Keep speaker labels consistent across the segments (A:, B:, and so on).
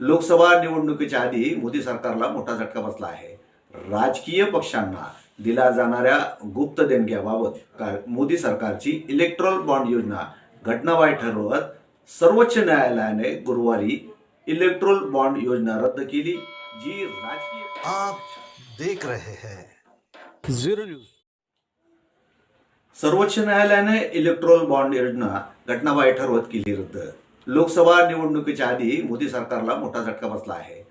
A: लोकसभा निवडणुकीच्या आधी मोदी सरकारला मोठा झटका बसला आहे. राजकीय पक्षांना दिल्या जाणाऱ्या गुप्त देणग्याबाबत का- मोदी सरकारची इलेक्ट्रॉल बॉन्ड योजना घटनाबाह्य ठरवत सर्वोच्च न्यायालयाने गुरुवारी इलेक्ट्रोल बॉन्ड योजना रद्द केली जी राजकीय
B: आप देख रहे हैं।
C: झिरो न्यूज
A: सर्वोच्च न्यायालयाने इलेक्ट्रोल बॉन्ड योजना घटनाबाह्य ठरवत केली रद्द लोकसभा निवडणुकीच्या आधी मोदी सरकारला मोठा झटका बसला आहे.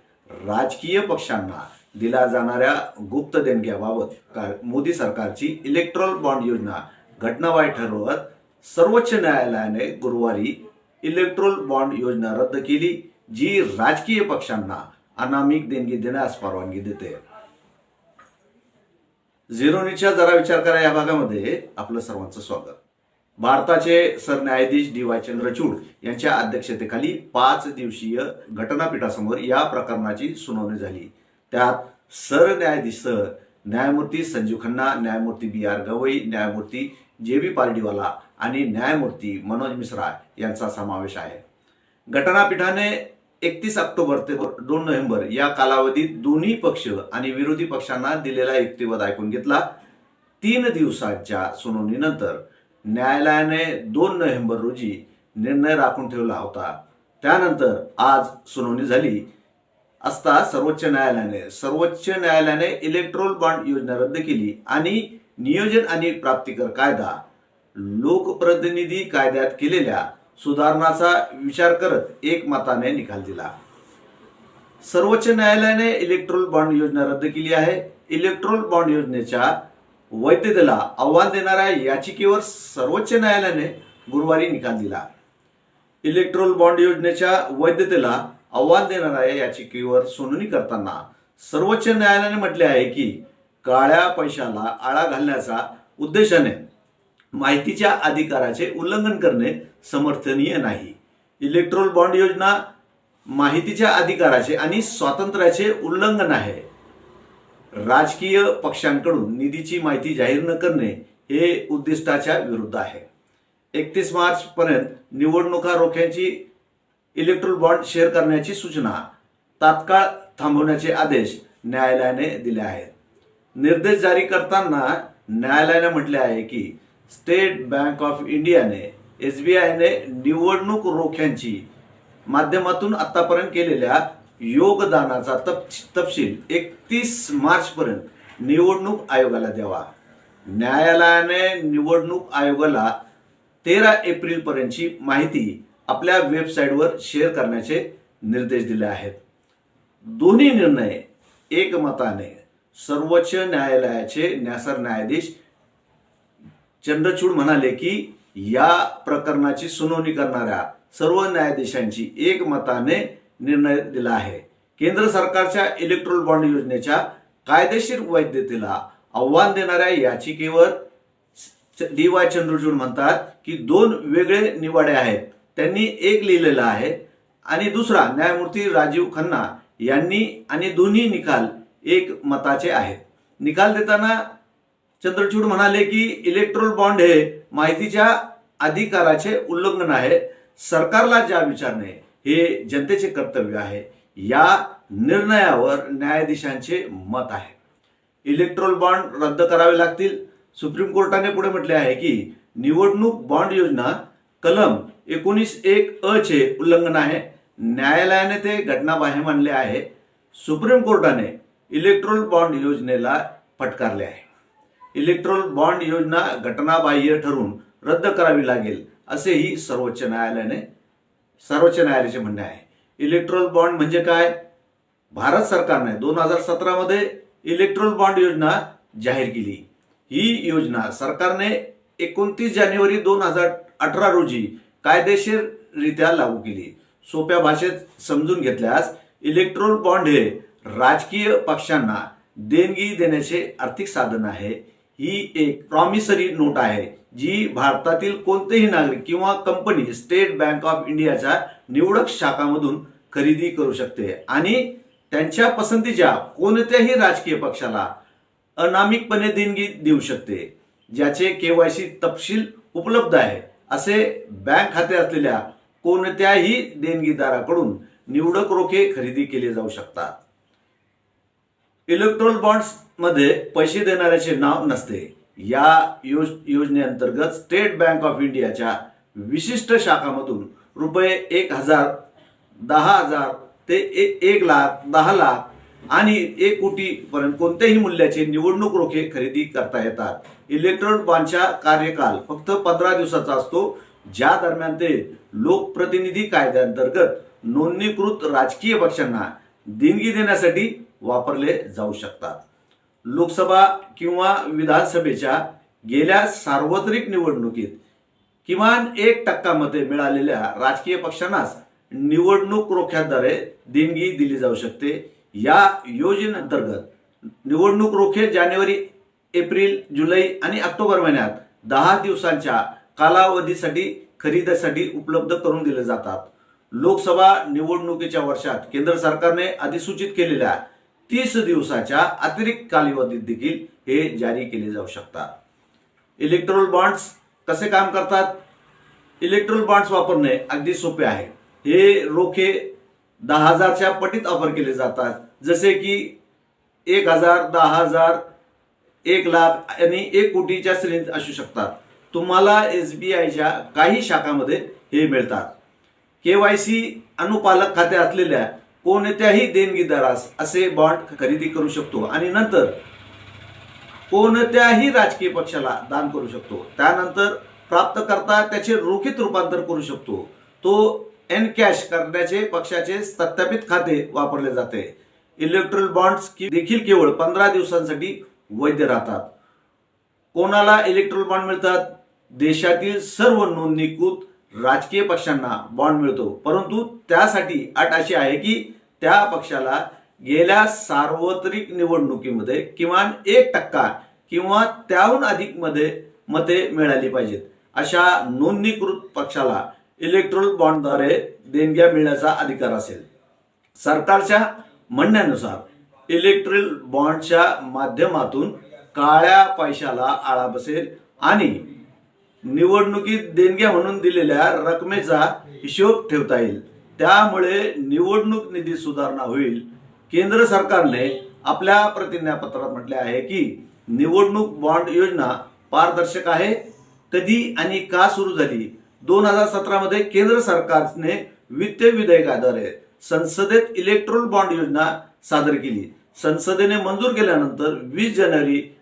A: राजकीय पक्षांना दिल्या जाणाऱ्या गुप्त देणग्याबाबत मोदी सरकारची इलेक्ट्रोल बॉन्ड योजना घटनाबाह्य ठरवत सर्वोच्च न्यायालयाने गुरुवारी इलेक्ट्रोल बॉन्ड योजना रद्द केली जी राजकीय पक्षांना अनामिक देणगी देण्यास परवानगी देते. झिरोनीच्या जरा विचार करा या भागामध्ये. आपलं सर्वांचं स्वागत. भारताचे सरन्यायाधीश डी वाय चंद्रचूड यांच्या अध्यक्षतेखाली पाच दिवसीय घटनापीठासमोर या प्रकरणाची सुनावणी झाली. त्यात सरन्यायाधीशसह न्यायमूर्ती संजीव खन्ना न्यायमूर्ती बी आर गवई न्यायमूर्ती जे बी पारडीवाला आणि न्यायमूर्ती मनोज मिश्रा यांचा समावेश आहे. घटनापीठाने एकतीस ऑक्टोबर ते दोन नोव्हेंबर या कालावधीत दोन्ही पक्ष आणि विरोधी पक्षांना दिलेला युक्तिवाद ऐकून घेतला. तीन दिवसाच्या सुनावणीनंतर न्यायालयाने दोन नोव्हेंबर रोजी निर्णय राखून ठेवला होता. त्यानंतर आज सुनावणी झाली. असता सर्वोच्च न्यायालयाने सर्वोच्च न्यायालयाने इलेक्ट्रोल बॉन्ड योजना रद्द केली आणि नियोजन आणि प्राप्तिकर कायदा लोकप्रतिनिधी कायद्यात केलेल्या सुधारणाचा विचार करत एकमताने निकाल दिला. सर्वोच्च न्यायालयाने इलेक्ट्रोल बॉन्ड योजना रद्द केली आहे. इलेक्ट्रोल बॉन्ड योजनेच्या वैधतेला आव्हान देणाऱ्या याचिकेवर सर्वोच्च न्यायालयाने गुरुवारी निकाल दिला. इलेक्ट्रोल बॉन्ड योजनेच्या वैधतेला आव्हान देणाऱ्या याचिकेवर सुनावणी करताना सर्वोच्च न्यायालयाने म्हटले आहे की काळ्या पैशाला आळा घालण्याचा उद्देशाने माहितीच्या अधिकाराचे उल्लंघन करणे समर्थनीय नाही. इलेक्ट्रोल बॉन्ड योजना माहितीच्या अधिकाराचे आणि स्वातंत्र्याचे उल्लंघन आहे. राजकीय पक्षांकडून निधीची माहिती जाहीर न करणे हे उद्दिष्टाच्या विरुद्ध आहे. एकतीस मार्च पर्यंत निवडणुका रोख्यांची इलेक्ट्रोल बॉन्ड शेअर करण्याची सूचना तात्काळ थांबवण्याचे आदेश न्यायालयाने दिले आहेत. निर्देश जारी करताना न्यायालयाने म्हटले आहे की स्टेट बँक ऑफ इंडियाने एस बी आयने निवडणूक रोख्यांची माध्यमातून आतापर्यंत केलेल्या योगदानाचा तप तपशील एकतीस मार्च पर्यंत निवडणूक आयोगाला द्यावा. न्यायालयाने निवडणूक आयोगाला तेरा एप्रिल पर्यंतची माहिती आपल्या वेबसाईटवर शेअर करण्याचे निर्देश दिले आहेत. दोन्ही निर्णय एकमताने सर्वोच्च न्यायालयाचे न्यासर न्यायाधीश चंद्रचूड म्हणाले की या प्रकरणाची सुनावणी करणाऱ्या सर्व न्यायाधीशांची एकमताने निर्णय दिला आहे. केंद्र सरकारच्या इलेक्ट्रोल बॉन्ड योजनेच्या कायदेशीर वैधतेला आव्हान देणाऱ्या याचिकेवर डी वाय चंद्रचूड म्हणतात की दोन वेगळे निवाडे आहेत. त्यांनी एक लिहिलेला आहे आणि दुसरा न्यायमूर्ती राजीव खन्ना यांनी आणि दोन्ही निकाल एक मताचे आहेत. निकाल देताना चंद्रचूड म्हणाले की इलेक्ट्रोल बॉन्ड हे माहितीच्या अधिकाराचे उल्लंघन आहे. सरकारला ज्या विचारणे हे जनतेचे कर्तव्य आहे. या निर्णयावर न्यायाधीशांचे मत आहे. इलेक्ट्रोल बॉन्ड रद्द करावे लागतील. सुप्रीम कोर्टाने पुढे म्हटले आहे की निवडणूक बॉन्ड योजना कलम एकोणीस एक अ चे उल्लंघन आहे. न्यायालयाने ते घटनाबाह्य मानले आहे. सुप्रीम कोर्टाने इलेक्ट्रोल बॉन्ड योजनेला फटकारले आहे. इलेक्ट्रोल बॉन्ड योजना घटनाबाह्य ठरून रद्द करावी लागेल असेही सर्वोच्च न्यायालयाने सर्वोच्च न्यायालयाचे म्हणणे आहे. इलेक्ट्रोल बॉन्ड म्हणजे काय? भारत सरकारने दोन हजार सतरामध्ये इलेक्ट्रोल बॉन्ड योजना जाहीर केली. ही योजना सरकारने एकोणतीस जानेवारी दोन हजार अठरा रोजी कायदेशीररित्या लागू केली. सोप्या भाषेत समजून घेतल्यास इलेक्ट्रोल बॉन्ड हे राजकीय पक्षांना देणगी देण्याचे आर्थिक साधन आहे. ही एक प्रॉमिसरी नोट आहे. जी भारतातील कोणतेही नागरिक किंवा कंपनी स्टेट बँक ऑफ इंडियाच्या निवडक शाखामधून खरेदी करू शकते. आणि त्यांच्या पसंतीच्या कोणत्याही राजकीय पक्षाला अनामिकपणे देणगी देऊ शकते ज्याचे केवायसी तपशील उपलब्ध आहे असे बँक खाते असलेल्या कोणत्याही देणगीदाराकडून निवडक रोखे खरेदी केले जाऊ शकतात. इलेक्ट्रॉल बॉन्ड्समध्ये पैसे देणाऱ्याचे नाव नसते. या योज योजनेअंतर्गत स्टेट बँक ऑफ इंडियाच्या विशिष्ट शाखामधून रुपये एक हजार दहा हजार ते ए- एक लाख दहा लाख आणि एक कोटीपर्यंत कोणत्याही मूल्याचे निवडणूक रोखे खरेदी करता येतात. इलेक्ट्रॉनिक बॉन्डचा कार्यकाल फक्त पंधरा दिवसाचा असतो. ज्या दरम्यान ते लोकप्रतिनिधी कायद्याअंतर्गत नोंदणीकृत राजकीय पक्षांना देणगी देण्यासाठी वापरले जाऊ शकतात. लोकसभा किंवा विधानसभेच्या गेल्या सार्वत्रिक निवडणुकीत किमान एक टक्का मते मिळालेल्या राजकीय पक्षांनाच निवडणूक रोख्याद्वारे देणगी दिली जाऊ शकते. या योजनेअंतर्गत निवडणूक रोखे जानेवारी एप्रिल जुलै आणि ऑक्टोबर महिन्यात दहा दिवसांच्या कालावधीसाठी खरेदीसाठी उपलब्ध करून दिले जातात. लोकसभा निवडणुकीच्या वर्षात केंद्र सरकारने अधिसूचित केलेल्या तीस दिवसाच्या अतिरिक्त कालावधीत देखील हे जारी केले जाऊ शकतात. इलेक्ट्रोल बॉन्ड्स कसे काम करतात? इलेक्ट्रोल बॉन्ड्स वापरणे अगदी सोपे आहे. हे रोखे दहा हजारच्या पटीत ऑफर केले जातात. जसे की एक हजार दहा हजार एक लाख आणि एक कोटीच्या श्रेणीत असू शकतात. तुम्हाला एस बी आयच्या काही शाखामध्ये हे मिळतात. के वाय सी अनुपालक खाते असलेल्या कोणत्याही देणगीदारास असे बॉन्ड खरेदी करू शकतो आणि नंतर कोणत्याही राजकीय पक्षाला दान करू शकतो. त्यानंतर प्राप्तकर्ता त्याचे रोखीत रूपांतर करू शकतो. तो एन कॅश करण्याचे पक्षाचे सत्यापित खाते वापरले जाते. इलेक्ट्रल बॉन्ड्स की देखील केवळ पंधरा दिवसांसाठी वैध राहतात. कोणाला इलेक्ट्रल बॉन्ड मिळतात? देशातील सर्व नोंदणीकृत राजकीय पक्षांना बॉन्ड मिळतो. परंतु त्यासाठी अट अशी आहे की त्या पक्षाला गेल्या सार्वत्रिक निवडणुकीमध्ये किमान एक टक्का किंवा त्याहून अधिकमध्ये मते मिळाली पाहिजेत. अशा नोंदणीकृत पक्षाला इलेक्ट्रोल बॉन्डद्वारे देणग्या मिळण्याचा अधिकार असेल. सरकारच्या म्हणण्यानुसार इलेक्ट्रिक बॉन्डच्या माध्यमातून काळ्या पैशाला आळा बसेल आणि निवडणुकीत देणग्या म्हणून दिलेल्या रकमेचा हिशोब ठेवता येईल. त्यामुळे निवडणूक निधी सुधारणा होईल. केंद्र सरकारने आपल्या प्रतिज्ञापत्रात म्हटले आहे की निवडणूक बॉन्ड योजना पारदर्शक आहे. कधी आणि का सुरू झाली? दोन हजार सतरामध्ये केंद्र सरकारने वित्त विधेयकाद्वारे संसदेत इलेक्ट्रोल बॉन्ड योजना सादर केली. संसदेने मंजूर केल्यानंतर वीस जानेवारी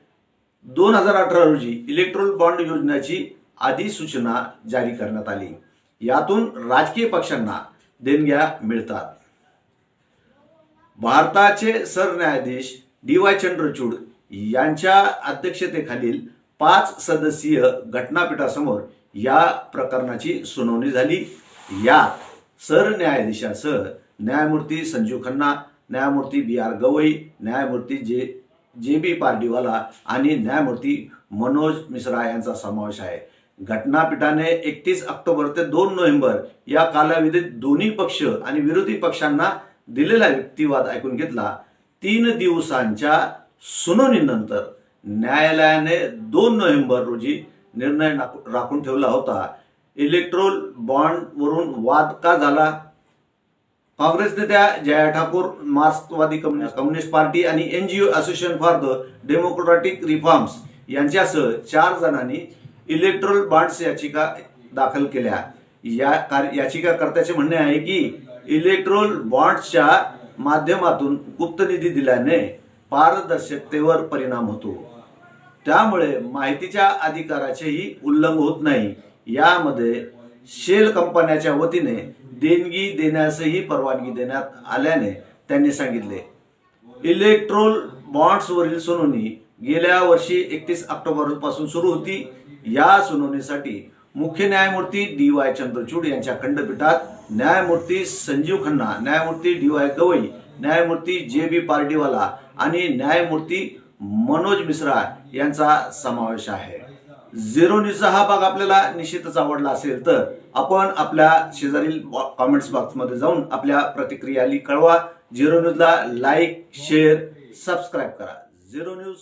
A: दोन हजार अठरा रोजी इलेक्ट्रोल बॉन्ड योजनेची अधिसूचना जारी करण्यात आली. यातून राजकीय पक्षांना देणग्या मिळतात. भारताचे सरन्यायाधीश डी वाय चंद्रचूड यांच्या अध्यक्षतेखालील पाच सदस्यीय घटनापीठासमोर या प्रकरणाची सुनावणी झाली. यात सरन्यायाधीशासह न्यायमूर्ती संजीव खन्ना न्यायमूर्ती बी आर गवई न्यायमूर्ती जे जे बी पार्डीवाला आणि न्यायमूर्ती मनोज मिश्रा यांचा समावेश आहे. घटनापीठाने एकतीस ऑक्टोबर ते दोन नोव्हेंबर या कालावधीत दोन्ही पक्ष आणि विरोधी पक्षांना दिलेला युक्तिवाद ऐकून घेतला. तीन दिवसांच्या सुनावणीनंतर न्यायालयाने दोन नोव्हेंबर रोजी निर्णय राखून ठेवला होता. इलेक्ट्रोल बॉन्ड वरून वाद का झाला? काँग्रेस नेत्या जया ठाकूर मार्क्सवादी कम्युनिस्ट कम्युनिस्ट पार्टी आणि NGO association for the democratic reforms यांच्यासह चार जणांनी इलेक्ट्रोल बॉन्ड्स याचिका दाखल केल्या. या कार- याचिकाकर्त्याचे म्हणणे आहे की इलेक्ट्रोल बॉन्ड्सच्या माध्यमातून गुप्त निधी दिल्याने पारदर्शकतेवर परिणाम होतो. त्यामुळे माहितीच्या अधिकाराचेही उल्लंघन होत नाही. यामध्ये शेल कंपन्याच्या वतीने देणगी देण्यासही परवानगी देण्यात आल्याने त्यांनी सांगितले. इलेक्ट्रोल बॉन्ड्सवरील सुनावणी गेल्या वर्षी एकतीस ऑक्टोबरपासून सुरू होती. या सुनावणीसाठी मुख्य न्यायमूर्ती डी वाय चंद्रचूड यांच्या खंडपीठात न्यायमूर्ती संजीव खन्ना न्यायमूर्ती डी वाय गवई न्यायमूर्ती जे बी पार्टीवाला आणि न्यायमूर्ती मनोज मिश्रा यांचा समावेश आहे. झिरो न्यूजचा हा भाग आपल्याला निश्चितच आवडला असेल तर आपण आपल्या शेजारील कॉमेंट्स बॉक्समध्ये जाऊन आपल्या प्रतिक्रिया कळवा. झिरो न्यूजला लाईक शेअर सबस्क्राईब करा. Zero news